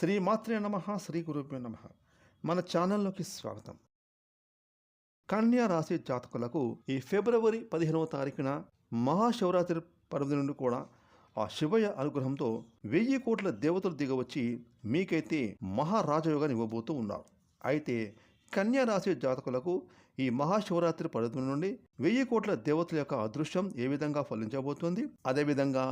శ్రీ మాత్రే నమ శ్రీ గురుభ్యో నమ. మన ఛానల్లోకి స్వాగతం. కన్యా రాశి జాతకులకు ఈ ఫిబ్రవరి పదిహేనవ తారీఖున మహాశివరాత్రి పర్వది నుండి కూడా ఆ శివయ్య అనుగ్రహంతో వెయ్యి కోట్ల దేవతలు దిగవచ్చి మీకైతే మహారాజయోగాన్ని ఇవ్వబోతూ ఉన్నారు. అయితే కన్యా రాశి జాతకులకు ఈ మహాశివరాత్రి పర్వదినం నుండి వెయ్యి కోట్ల దేవతల యొక్క అదృశ్యం ఏ విధంగా ఫలించబోతుంది? అదేవిధంగా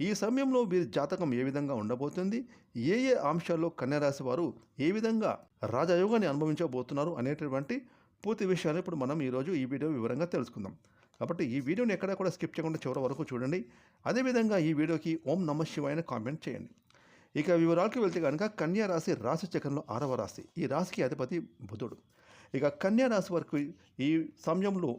ఈ సమయంలో వీరి జాతకం ఏ విధంగా ఉండబోతుంది? ఏ ఏ అంశాల్లో కన్యరాశి వారు ఏ విధంగా రాజయోగాన్ని అనుభవించబోతున్నారు అనేటటువంటి పూర్తి విషయాలు ఇప్పుడు మనం ఈరోజు ఈ వీడియో వివరంగా తెలుసుకుందాం. కాబట్టి ఈ వీడియోని ఎక్కడ కూడా స్కిప్ చేయకుండా చివరి వరకు చూడండి. అదేవిధంగా ఈ వీడియోకి ఓం నమ శివాయన కామెంట్ చేయండి. ఇక వివరాలకు వెళ్తే కనుక కన్యా రాశి రాశి చక్రంలో ఆరవ రాశి. ఈ రాశికి అధిపతి బుధుడు. ఇక కన్యా రాశి వరకు ఈ సమయంలో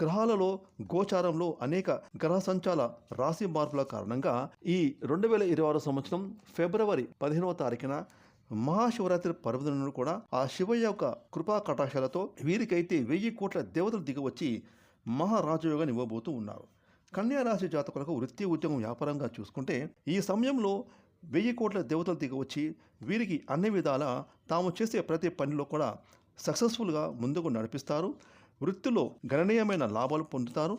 గ్రహాలలో గోచారంలో అనేక గ్రహ సంచాల రాశి మార్పుల కారణంగా ఈ రెండు వేల ఇరవై ఆరు సంవత్సరం ఫిబ్రవరి పదిహేనవ తారీఖున మహాశివరాత్రి పర్వదినం కూడా ఆ శివయ్య యొక్క కృపా కటాక్షాలతో వీరికైతే వెయ్యి కోట్ల దేవతలు దిగవచ్చి మహారాజయోగాన్ని ఇవ్వబోతూ ఉన్నారు. కన్యారాశి జాతకులకు వృత్తి ఉద్యోగం వ్యాపారంగా చూసుకుంటే ఈ సమయంలో వెయ్యి కోట్ల దేవతలు దిగవచ్చి వీరికి అన్ని విధాల తాము చేసే ప్రతి పనిలో కూడా సక్సెస్ఫుల్గా ముందుకు నడిపిస్తారు. వృత్తిలో గణనీయమైన లాభాలు పొందుతారు.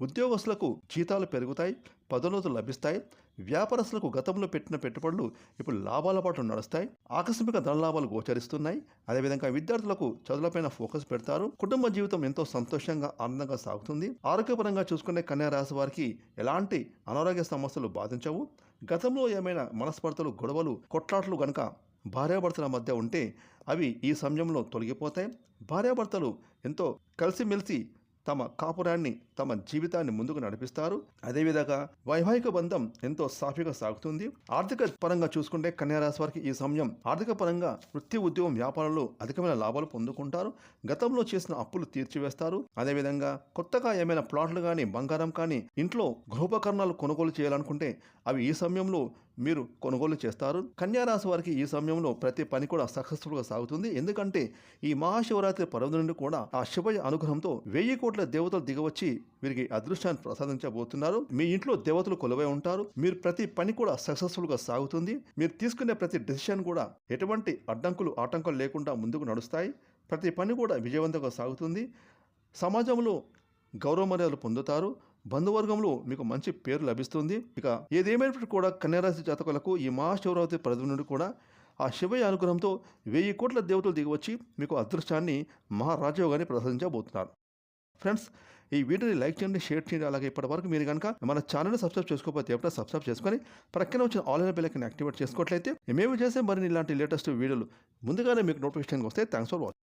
ఉద్యోగస్తులకు జీతాలు పెరుగుతాయి పదోన్నతులు లభిస్తాయి. వ్యాపారస్తులకు గతంలో పెట్టిన పెట్టుబడులు ఇప్పుడు లాభాల పాటు నడుస్తాయి. ఆకస్మిక ధనలాభాలు గోచరిస్తున్నాయి. అదేవిధంగా విద్యార్థులకు చదువులపైన ఫోకస్ పెడతారు. కుటుంబ జీవితం ఎంతో సంతోషంగా ఆనందంగా సాగుతుంది. ఆరోగ్యపరంగా చూసుకునే కన్యా రాశి వారికి ఎలాంటి అనారోగ్య సమస్యలు బాధించవు. గతంలో ఏమైనా మనస్పర్ధలు గొడవలు కొట్లాట్లు గనక భార్యాభర్తల మధ్య ఉంటే అవి ఈ సమయంలో తొలగిపోతాయి. భార్యాభర్తలు ఎంతో కలిసిమెలిసి తమ కాపురాన్ని తమ జీవితాన్ని ముందుకు నడిపిస్తారు. అదేవిధంగా వైవాహిక బంధం ఎంతో సాఫీగా సాగుతుంది. ఆర్థిక పరంగా చూసుకుంటే కన్యారాశి వారికి ఈ సమయం ఆర్థిక పరంగా వృత్తి ఉద్యోగం వ్యాపారంలో అధికమైన లాభాలు పొందుకుంటారు. గతంలో చేసిన అప్పులు తీర్చివేస్తారు. అదేవిధంగా కొత్తగా ఏమైనా ప్లాట్లు కానీ బంగారం కానీ ఇంట్లో గృహోపకరణాలు కొనుగోలు చేయాలనుకుంటే అవి ఈ సమయంలో మీరు కొనుగోలు చేస్తారు. కన్యారాశి వారికి ఈ సమయంలో ప్రతి పని కూడా సక్సెస్ఫుల్గా సాగుతుంది. ఎందుకంటే ఈ మహాశివరాత్రి పర్వదినం నుండి కూడా ఆ శివయ్య అనుగ్రహంతో వెయ్యి కోట్ల దేవతలు దిగవచ్చి వీరికి అదృష్టాన్ని ప్రసాదించబోతున్నారు. మీ ఇంట్లో దేవతలు కొలువై ఉంటారు. మీరు ప్రతి పని కూడా సక్సెస్ఫుల్గా సాగుతుంది. మీరు తీసుకునే ప్రతి డెసిషన్ కూడా ఎటువంటి అడ్డంకులు ఆటంకాలు లేకుండా ముందుకు నడుస్తాయి. ప్రతి పని కూడా విజయవంతంగా సాగుతుంది. సమాజంలో గౌరవ మర్యాదలు పొందుతారు. బంధువర్గంలో మీకు మంచి పేరు లభిస్తుంది. ఇక ఏదేమైనప్పటికీ కూడా కన్యారాశి జాతకులకు ఈ మహాశివరాత్రి పరిధి నుండి కూడా ఆ శివయ్య అనుగ్రహంతో వెయ్యి కోట్ల దేవతలు దిగివచ్చి మీకు అదృష్టాన్ని మహారాజయోగాన్ని ప్రదర్శించబోతున్నారు. ఫ్రెండ్స్ ఈ వీడియోని లైక్ చేయండి షేర్ చేయండి. అలాగే ఇప్పటివరకు మీరు కనుక మన ఛానల్ని సబ్స్క్రైబ్ చేసుకోకపోతే ఎప్పుడో సబ్స్క్రైబ్ చేసుకొని ప్రక్కన వచ్చిన ఆన్లైన్ బిల్లకి యాక్టివేట్ చేసుకోవట్లయితే మేము చేసే మరిన్ని ఇలాంటి లేటెస్ట్ వీడియోలు ముందుగానే మీకు నోటిఫికేషన్ వస్తే థ్యాంక్స్ ఫర్ వాచింగ్